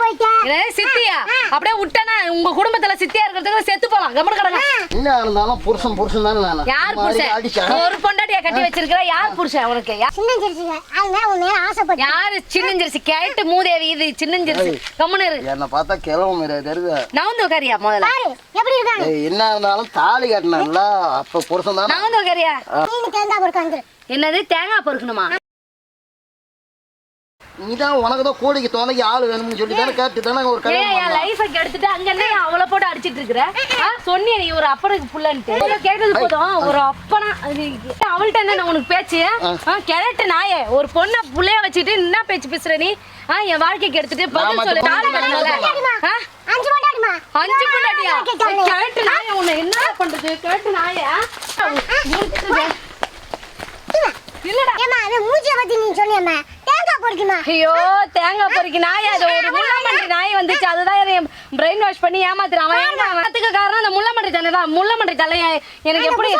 போயிட்ட என்னது சித்தியா. அப்படியே விட்டனா உங்க குடும்பத்துல சித்தியா இருக்கிறதுக்கு செத்து போலாம். கம்மனு கிடங்க என்ன இருந்தாலும் புருஷன் புருஷன் தானே நான். யார் புருஷன்? ஒரு பொண்டாட்டிய கட்டி வச்சிருக்கிற யார் புருஷன் உனக்கு யா- சின்ன ஜெர்சிங்க அது மேல உன் மேல ஆசைப்பட்டு யாரு சின்னஞ்சிருச்சு கேட்டு மூதேவி இது சின்னஞ்சிருச்சு இரு. என்னை பார்த்தா தெரியுது. முதல்ல? பாரு எப்படி இருக்காங்க? ஏய், என்ன இருந்தாலும் தாலி கட்டினல அப்ப புருஷன் தானே? தேங்காய் பொறுக்காங்க என்னது? தேங்காய் பொறுக்கணுமா? நீதான் உனக்கு தான் கோடிக்கு துணைக்கு ஆள் வேணும்னு சொல்லி தானே கேட்டு தானே ஒரு கல்யாணம் என். லைஃபை கெடுத்துட்டு அங்க என்ன அவளை போட்டு அடிச்சிட்டு இருக்கிற? ஆ, சொன்னியே நீ ஒரு அப்பனுக்கு புள்ளன்ட்டு. கேட்டது போதும் ஒரு அப்பனா அவள்கிட்ட என்ன உனக்கு பேச்சு? ஆ, கிழட்டு நாயே ஒரு பொண்ணை புள்ளைய வச்சுட்டு என்ன பேச்சு பேசுற நீ? ஆ, என் வாழ்க்கைக்கு எடுத்துட்டு பதில் சொல்லு. அஞ்சு அஞ்சு பொண்டாட்டியா? கிழட்டு நாயே உன்னை என்ன பண்றது? கிழட்டு நாயே இல்லடா ஏமா அது மூஞ்சிய பத்தி நீ சொன்னியம்மா. ஐயோ தேங்காய் பொறுக்கி நாய் அது ஒரு முள்ளமன்றி நாய் வந்துச்சு. அதுதான் என்னை பிரெயின் வாஷ் பண்ணி ஏமாத்துறான். அவன்? அதுக்கு காரணம்? அந்த முள்ளமன்றி தலை தான். முள்ளமன்றி தலை எனக்கு எப்படி.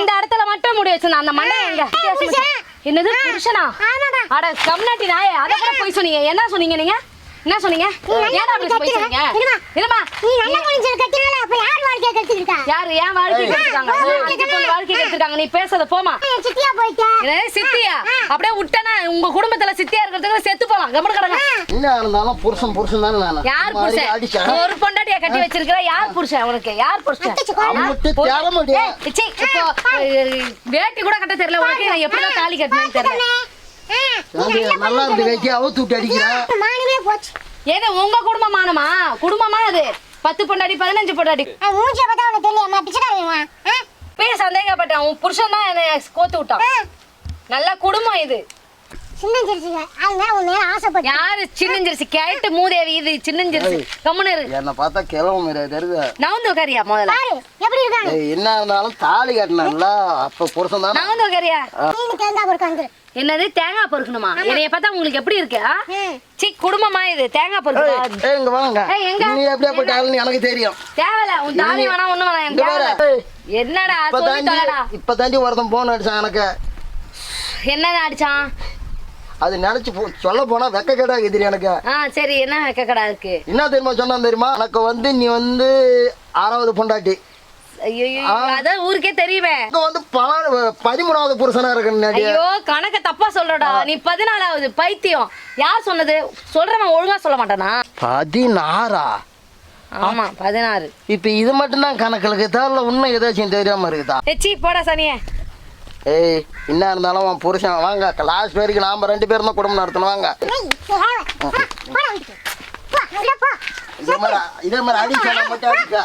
இந்த இடத்துல மட்டும் முடி வச்சிருந்தான். அந்த மண்டை எங்க? புருஷன். என்னது புருஷனா? ஆமாடா. அட கம்நாட்டி நாயே அத கூட போய் சொன்னீங்க. என்ன சொன்னீங்க நீங்க? என்ன சொன்னீங்க? ஏன் அப்படி போய் சொன்னீங்க? இருமா. நீ நல்ல முடிஞ்சு கட்டினால அப்ப யார் வாழ்க்கைய கட்டிருக்கா யாரு? ஏன் வாழ்க்கை பொண்ணு வாழ்க்கை கெடுத்துருக்காங்க நீ பேசாத போமா என் சித்தியா போயிட்ட. என்னது சித்தியா? அப்படியே விட்டனா. உங்க குடும்பத்துல சித்தியா இருக்கிறதுக்கு செத்து போலாம். கம்மனு கிடங்க என்ன இருந்தாலும் புருஷன் புருஷன் தானே நான். யார் புருஷன்? ஒரு பொண்டாட்டிய கட்டி வச்சிருக்கிற யார் புருஷன் உனக்கு? யார் புருஷன்? வேட்டி கூட கட்ட தெரியல. உனக்கு நான் எப்படிதான் தாலி கட்டினேன்னு தெரியல. நல்லா இருந்து வைக்க அவுத்து விட்டு அடிக்கிறேன் மானமே போச்சு. ஏன்னா உங்க குடும்பமானமா? குடும்பமா அது பத்து பொண்டாடி பதினஞ்சு பொண்டாடி மூஞ்சிய பார்த்தா உனக்கு பிச்சைக்காரமா போய் சந்தேகப்பட்டேன். உன் புருஷன் தான் என்னை கோத்து விட்டான். நல்ல குடும்பம் இது. சின்ன ஜெர்சிங்க அது மேல உன் மேல ஆசைப்பட்டு யாரு சின்னஞ்சிருச்சு கேட்டு மூதேவி இது சின்னஞ்சிருச்சு கம்முன்னு இரு. என்னை பார்த்தா கிளம்ப மாரி தெரியுது? நவுந்து உக்காரியா முதல்ல? பாரு எப்படி இருக்காங்க? ஏய், என்ன இருந்தாலும் தாலி கட்டினல அப்ப புருஷன் தானே? நவுந்து உக்காரியா? நீங்க தேங்காய் பொறுக்காங்க என்னது தேங்காய் பொறுக்கணுமா? என்னைய பார்த்தா உங்களுக்கு எப்படி இருக்கு. சீ குடும்பமா இது தேங்காய் பொறுக்கணும் இங்க வாங்க. எங்க? நீ எப்படியா போயிட்டாலும் எனக்கு தெரியும். தேவையில்ல உன் தாலி வேணாம் ஒண்ணு வேணாம் இங்க எனக்கு என்னடா தாண்டி இப்ப தாண்டி ஒருத்தன் போன் அடிச்சான் எனக்கு. என்னடா அடிச்சான்? அது நினைச்சு சொல்ல போனா வெக்க கேடா எதிரி எனக்கு. சரி என்ன வைக்கக்கடா இருக்கு? என்ன தெரியுமா சொன்னா தெரியுமா? எனக்கு வந்து நீ வந்து ஆறாவது பொண்டாட்டி. அதான் ஊருக்கே தெரியுமே. வந்து பதிமூணாவது புருஷனா இருக்கு ஐயோ கணக்க தப்பா சொல்றடா. நீ பதினாலாவது பைத்தியம். யார் சொன்னது? சொல்றவன் ஒழுங்கா சொல்ல மாட்டானா? பதினாறா? ஆமா பதினாறு. இப்ப இது மட்டும் தான் கணக்குல தேவையில்ல இன்னும் ஏதாச்சும் தெரியாம இருக்குதா? எச்சி போடா சனியே. ஏய் என்ன இருந்தாலும் உன் புருஷன் வாங்க லாஸ்ட் பேருக்கு நாம ரெண்டு பேரும் தான் குடும்பம் நடத்தணும் வாங்க இதே மாதிரி இதே மாதிரி அடிச்சா மட்டும் அடிச்சா